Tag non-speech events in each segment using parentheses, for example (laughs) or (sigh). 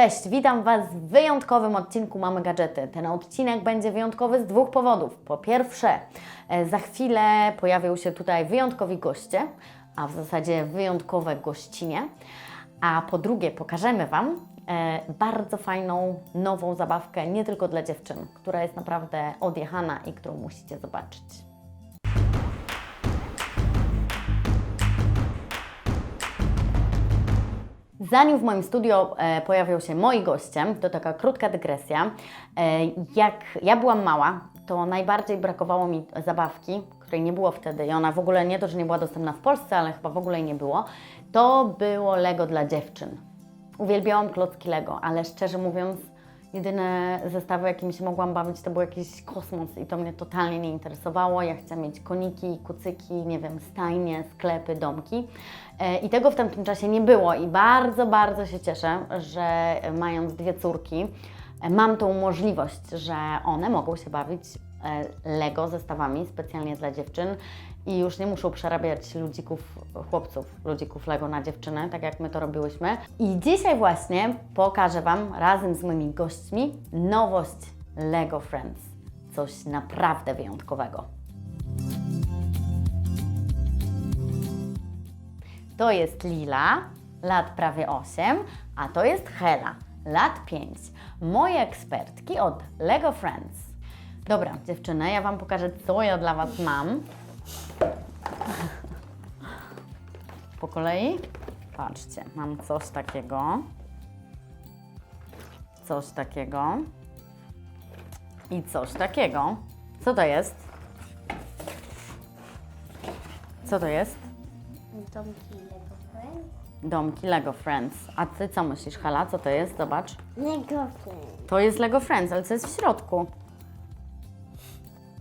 Cześć, witam Was w wyjątkowym odcinku Mamy Gadżety. Ten odcinek będzie wyjątkowy z dwóch powodów. Po pierwsze, e, za chwilę pojawią się tutaj wyjątkowi goście, a w zasadzie wyjątkowe gościnie. A po drugie, pokażemy Wam e, bardzo fajną, nową zabawkę, nie tylko dla dziewczyn, która jest naprawdę odjechana i którą musicie zobaczyć. Zanim w moim studio e, pojawią się moi goście, to taka krótka dygresja. E, jak ja byłam mała, to najbardziej brakowało mi zabawki, której nie było wtedy i ona w ogóle nie to, że nie była dostępna w Polsce, ale chyba w ogóle jej nie było. To było Lego dla dziewczyn. Uwielbiałam klocki Lego, ale szczerze mówiąc, jedyne zestawy, jakimi się mogłam bawić, to był jakiś kosmos i to mnie totalnie nie interesowało. Ja chciałam mieć koniki, kucyki, nie wiem, stajnie, sklepy, domki. E, I tego w tamtym czasie nie było i bardzo, bardzo się cieszę, że mając dwie córki, e, mam tą możliwość, że one mogą się bawić Lego zestawami specjalnie dla dziewczyn i już nie muszą przerabiać ludzików, chłopców, ludzików Lego na dziewczyny, tak jak my to robiłyśmy. I dzisiaj właśnie pokażę Wam razem z moimi gośćmi nowość Lego Friends. Coś naprawdę wyjątkowego. To jest Lila, lat prawie 8, a to jest Hela, lat 5. Moje ekspertki od Lego Friends. Dobra, dziewczyny, ja Wam pokażę, co ja dla Was mam. Po kolei? Patrzcie, mam coś takiego. Coś takiego. I coś takiego. Co to jest? Co to jest? Domki Lego Friends. Domki Lego Friends. A ty co myślisz, Hela? Co to jest? Zobacz. Lego Friends. To jest Lego Friends, ale co jest w środku?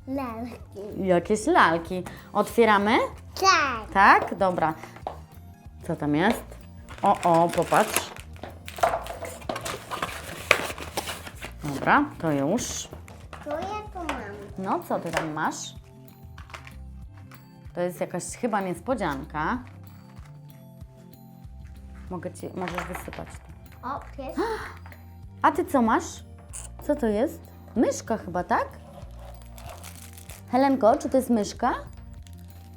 Lalki. Jakieś lalki. Otwieramy? Tak. Tak? Dobra. Co tam jest? O, o, popatrz. Dobra, to już. To ja tu mam. No, co ty tam masz? To jest jakaś chyba niespodzianka. Mogę ci, możesz wysypać to. O, pies. (gasps) A ty co masz? Co to jest? Myszka chyba, tak? Helenko, czy to jest myszka?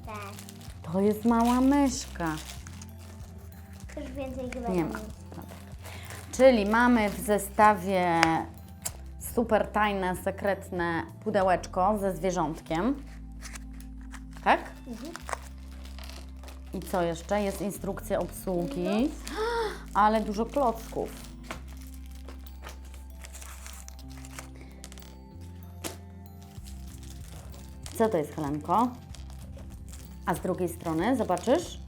Tak. To jest mała myszka. Już więcej chyba Nie ma. Czyli mamy w zestawie super tajne, sekretne pudełeczko ze zwierzątkiem. Tak? I co jeszcze? Jest instrukcja obsługi. Ale dużo klocków. Co to jest, Helenko? A z drugiej strony, zobaczysz?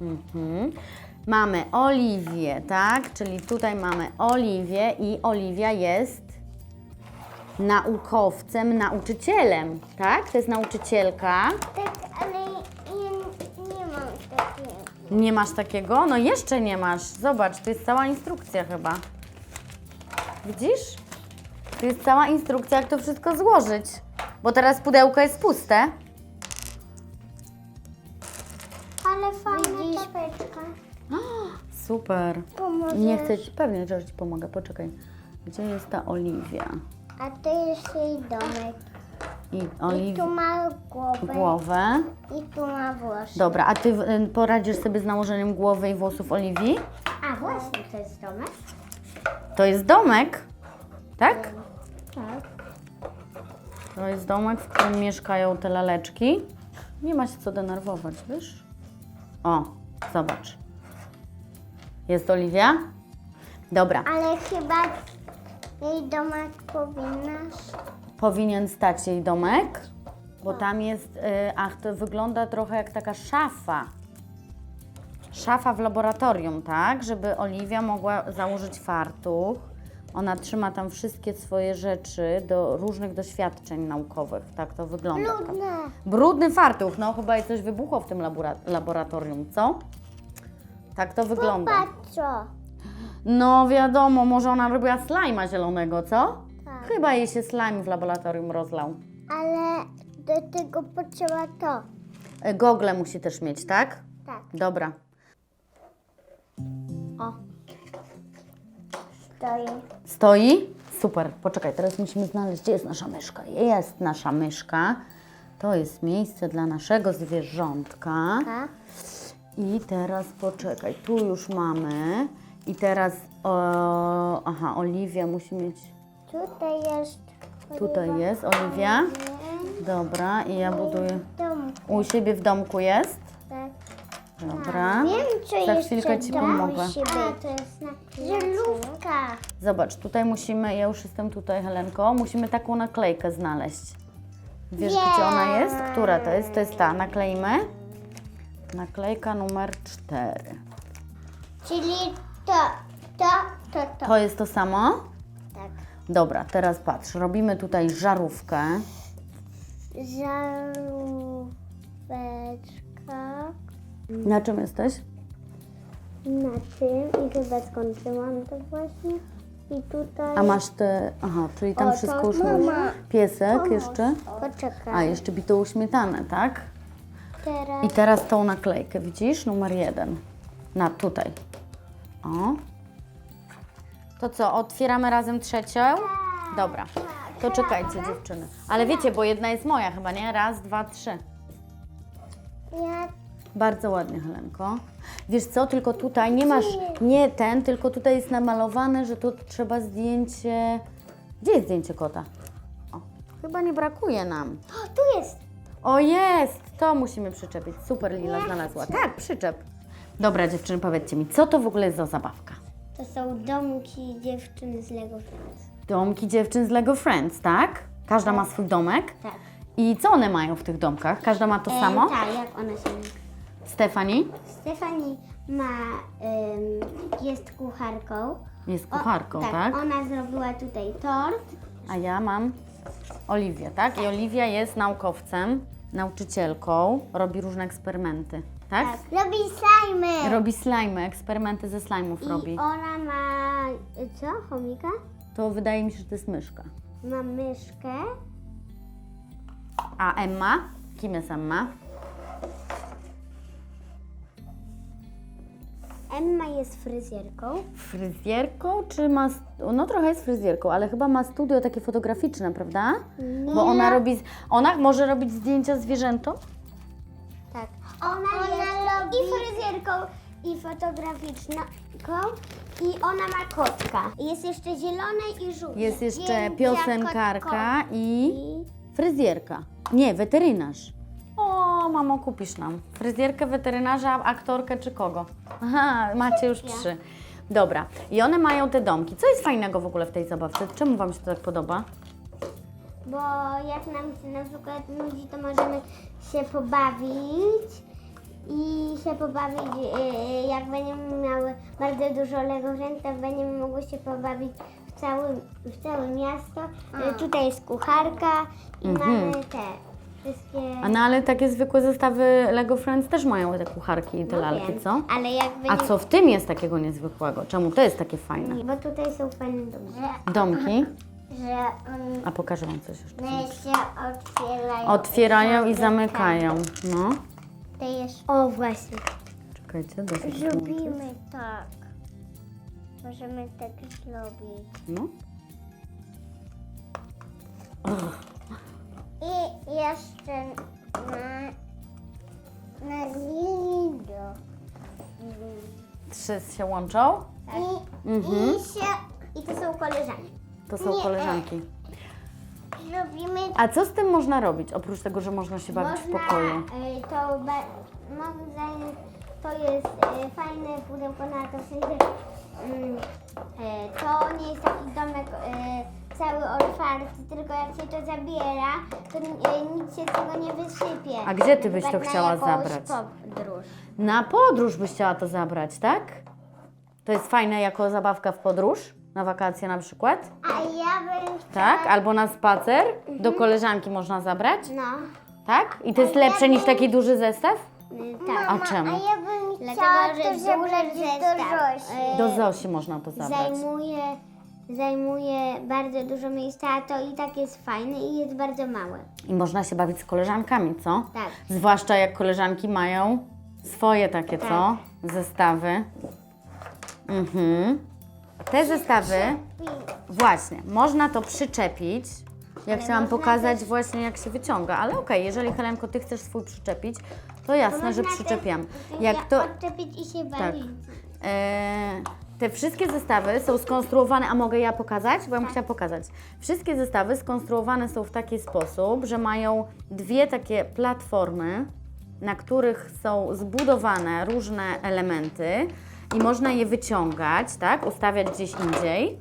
Mhm. Mamy Oliwię, tak? Czyli tutaj mamy Oliwię i Oliwia jest naukowcem, nauczycielem, tak? To jest nauczycielka. Tak, ale ja nie mam takiego. Nie masz takiego? No jeszcze nie masz. Zobacz, to jest cała instrukcja chyba. Widzisz? Tu jest cała instrukcja, jak to wszystko złożyć. Bo teraz pudełko jest puste. Ale fajna czapeczka. (gasps) Super. Pomożesz? Nie chcę ci, pewnie, że ci pomogę. Poczekaj. Gdzie jest ta Oliwia? A to jest jej domek. I I Oliwia. tu ma głowę. Głowę. I tu ma włosy. Dobra, a ty y, poradzisz sobie z nałożeniem głowy i włosów Oliwii? A właśnie, to jest domek? To jest domek, tak? Tak. To jest domek, w którym mieszkają te laleczki. Nie ma się co denerwować, wiesz? O, zobacz. Jest Oliwia? Dobra, Ale chyba jej domek powinnaś... powinien stać jej domek, bo tam jest, y, ach, to wygląda trochę jak taka szafa. Szafa w laboratorium, tak? Żeby Oliwia mogła założyć fartuch. Ona trzyma tam wszystkie swoje rzeczy do różnych doświadczeń naukowych. Tak to wygląda. Brudne. Brudny fartuch, no chyba coś wybuchło w tym labora- laboratorium, co? Tak to wygląda. Popatrz co. No wiadomo, może ona robiła slajma zielonego, co? Tak. Chyba jej się slime w laboratorium rozlał. Ale do tego potrzeba to. Gogle musi też mieć, tak? Tak. Dobra. Stoi. Stoi? Super. Poczekaj, teraz musimy znaleźć, gdzie jest nasza myszka. Jest nasza myszka. To jest miejsce dla naszego zwierzątka. Tak. I teraz poczekaj, tu już mamy. I teraz, o, aha, Oliwia musi mieć, Tutaj jest. tutaj jest Oliwia. Dobra, i ja buduję, u siebie w domku jest. Tak. Dobra. Wiem, co Za chwilkę Ci pomogę. musi być. to jest Żelówka. Zobacz, tutaj musimy, ja już jestem tutaj, Helenko, musimy taką naklejkę znaleźć. Wiesz, gdzie ona jest? Która to jest? To jest ta, nakleimy. Naklejka numer 4. Czyli to, to, to, to. To jest to samo? Tak. Dobra, teraz patrz, robimy tutaj żarówkę. Żaróweczka. Na czym jesteś? Na tym i chyba skończyłam to właśnie. I tutaj. A masz te, aha, czyli tam O, to wszystko już mama. masz. Piesek jeszcze? Poczekaj. A, jeszcze bitą śmietanę, tak? Teraz. I teraz tą naklejkę, widzisz? Numer jeden. Na tutaj. O. To co, otwieramy razem trzecią? Dobra. To czekajcie dziewczyny. Ale wiecie, bo jedna jest moja chyba, nie? Raz, dwa, trzy. Ja Bardzo ładnie, Helenko. Wiesz co, tylko tutaj nie masz, nie ten, tylko tutaj jest namalowane, że tu trzeba zdjęcie... Gdzie jest zdjęcie kota? O, chyba nie brakuje nam. O, tu jest. O jest! To musimy przyczepić. Super Lila znalazła. Tak, przyczep. Dobra dziewczyny, powiedzcie mi, co to w ogóle jest za zabawka? To są domki dziewczyny z Lego Friends. Domki dziewczyn z Lego Friends, tak? Każda ma swój domek. Tak. I co one mają w tych domkach? Każda ma to samo? E, tak, jak się nazywa. Stefani Stefani ma, ym, jest kucharką. jest kucharką, tak? Ona zrobiła tutaj tort. A ja mam Oliwię, tak? I Oliwia jest naukowcem, nauczycielką, robi różne eksperymenty, tak? Robi slajmy. Robi slajmy, eksperymenty ze slajmów I robi. ona ma, y, co, chomika? To wydaje mi się, że to jest myszka. Ma myszkę. A Emma? Kim jest Emma? Emma jest fryzjerką. Fryzjerką, czy ma... No trochę jest fryzjerką, ale chyba ma studio takie fotograficzne, prawda? Bo ona robi... z- Ona może robić zdjęcia zwierzętom? Tak. Ona, jest i fryzjerką, i fotograficzną. I ona ma kotka. Jest jeszcze zielone i żółte. Jest jeszcze Zdjęcia piosenkarka I fryzjerka. Nie, weterynarz. O, mamo, kupisz nam. Fryzjerkę, weterynarza, aktorkę czy kogo? Aha, macie już trzy. Dobra. I one mają te domki. Co jest fajnego w ogóle w tej zabawce? Czemu Wam się to tak podoba? Bo jak nam się na przykład nudzi, to możemy się pobawić i się pobawić, yy, jak będziemy miały bardzo dużo Lego Friends, to będziemy mogły się pobawić w całym, w całe miasto. Yy, tutaj jest kucharka i mamy te wszystkie... A no ale takie zwykłe zestawy Lego Friends też mają te kucharki i te No lalki, wiem, co? Ale jak A będzie... co w tym jest takiego niezwykłego? Czemu to jest takie fajne? Bo tutaj są fajne domki. Domki. Że one A pokażę Wam coś jeszcze. się otwierają. Otwierają i zamykają. No. To jest... O, właśnie. Czekajcie, dosyć. Zrobimy tak. Możemy tak zrobić. No. I jeszcze na, na lido. Trzy się łączą. I, Mhm. i, się, I to są koleżanki. To są Nie, koleżanki. Zrobimy A co z tym można robić? Oprócz tego, że można się bawić w pokoju. y, to, be, moim zdaniem to jest y, fajne pudełko na to, w sensie to nie jest taki domek y, cały otwarty, tylko jak się to zabiera, to y, nic się z tego nie wysypie. A gdzie ty byś Tak to na chciała jakąś zabrać? podróż. Na podróż byś chciała to zabrać, tak? To jest fajne jako zabawka w podróż? Na wakacje na przykład? A ja bym Tak? Albo na spacer? Do koleżanki można zabrać? No. Tak? I to jest lepsze niż taki duży zestaw? Tak. A czemu? ja bym Dlatego, że duży zestaw y, Do Zosi można to zabrać. zajmuje, zajmuje bardzo dużo miejsca, a to i tak jest fajne i jest bardzo małe. I można się bawić z koleżankami, co? Tak. Zwłaszcza jak koleżanki mają swoje takie, co? Zestawy. Mhm. te zestawy, właśnie, można to przyczepić. Ja chciałam pokazać właśnie jak się wyciąga, ale okej, jeżeli Helenko, ty chcesz swój przyczepić, to jasne, że przyczepiam. Jak to, Odczepić i się Tak. bawić. E, te wszystkie zestawy są skonstruowane, a mogę ja pokazać? Bo ja bym chciała pokazać. Wszystkie zestawy skonstruowane są w taki sposób, że mają dwie takie platformy, na których są zbudowane różne elementy i można je wyciągać, tak? Ustawiać gdzieś indziej.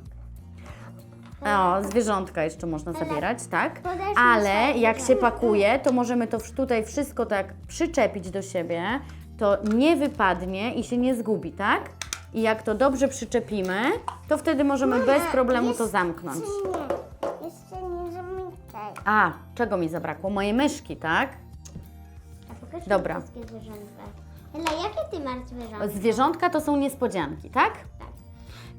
O, zwierzątka jeszcze można zabierać, tak? Ale jak się pakuje, to możemy to tutaj wszystko tak przyczepić do siebie, to nie wypadnie i się nie zgubi, tak? I jak to dobrze przyczepimy, to wtedy możemy bez problemu to zamknąć. Nie, jeszcze nie zamykaj. A, czego mi zabrakło? Moje myszki, tak? A pokaż mi Dobra. wszystkie zwierzątka. Ela, jakie ty masz zwierzątka? Zwierzątka to są niespodzianki, tak? Tak.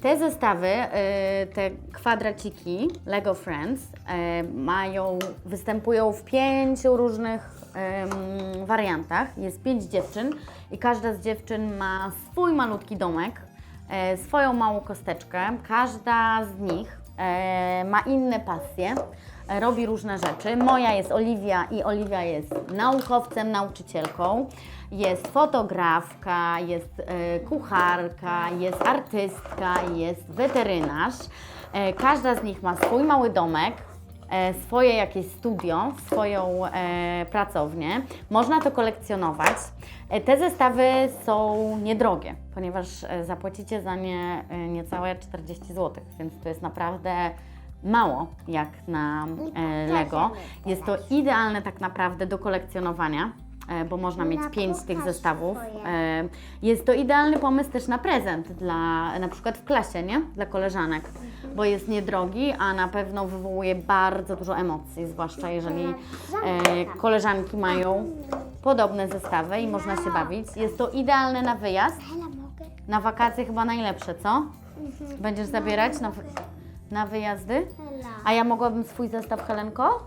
Te zestawy, y, te kwadraciki Lego Friends y, mają, występują w pięciu różnych wariantach. Jest pięć dziewczyn i każda z dziewczyn ma swój malutki domek, e, swoją małą kosteczkę. Każda z nich ma inne pasje, robi różne rzeczy. Moja jest Oliwia i Oliwia jest naukowcem, nauczycielką. Jest fotografka, jest e, kucharka, jest artystka, jest weterynarz. E, każda z nich ma swój mały domek, e, swoje jakieś studio, swoją pracownię. Można to kolekcjonować. Te zestawy są niedrogie, ponieważ zapłacicie za nie niecałe 40 zł, więc to jest naprawdę mało jak na e, Lego. Jest to idealne tak naprawdę do kolekcjonowania. E, Bo można mieć Na pięć tych pokaż zestawów. swoje. E, Jest to idealny pomysł też na prezent dla na przykład w klasie, nie? Dla koleżanek, bo jest niedrogi, a na pewno wywołuje bardzo dużo emocji, zwłaszcza jeżeli e, koleżanki mają podobne zestawy i można się bawić. Jest to idealne na wyjazd, Ela, mogę? na wakacje chyba najlepsze, co? Mhm. Będziesz zabierać na, wy- na wyjazdy? Ela. A ja mogłabym swój zestaw, Helenko?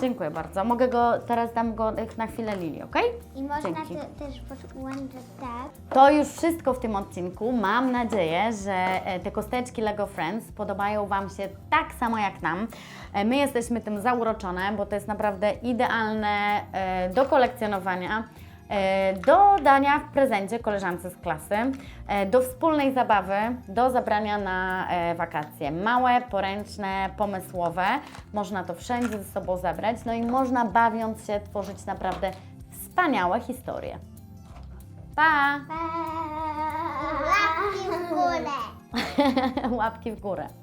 Dziękuję bardzo. Mogę go, teraz dam go na chwilę Lili, ok? I można Dzięki. to też podłączyć tak. To już wszystko w tym odcinku. Mam nadzieję, że e, te kosteczki Lego Friends podobają Wam się tak samo jak nam. E, My jesteśmy tym zauroczone, bo to jest naprawdę idealne e, do kolekcjonowania. E, Do dania w prezencie koleżance z klasy, e, do wspólnej zabawy, do zabrania na e, wakacje. Małe, poręczne, pomysłowe. Można to wszędzie ze sobą zabrać, no i można bawiąc się tworzyć naprawdę wspaniałe historie. Pa! Łapki w górę. (laughs) Łapki w górę.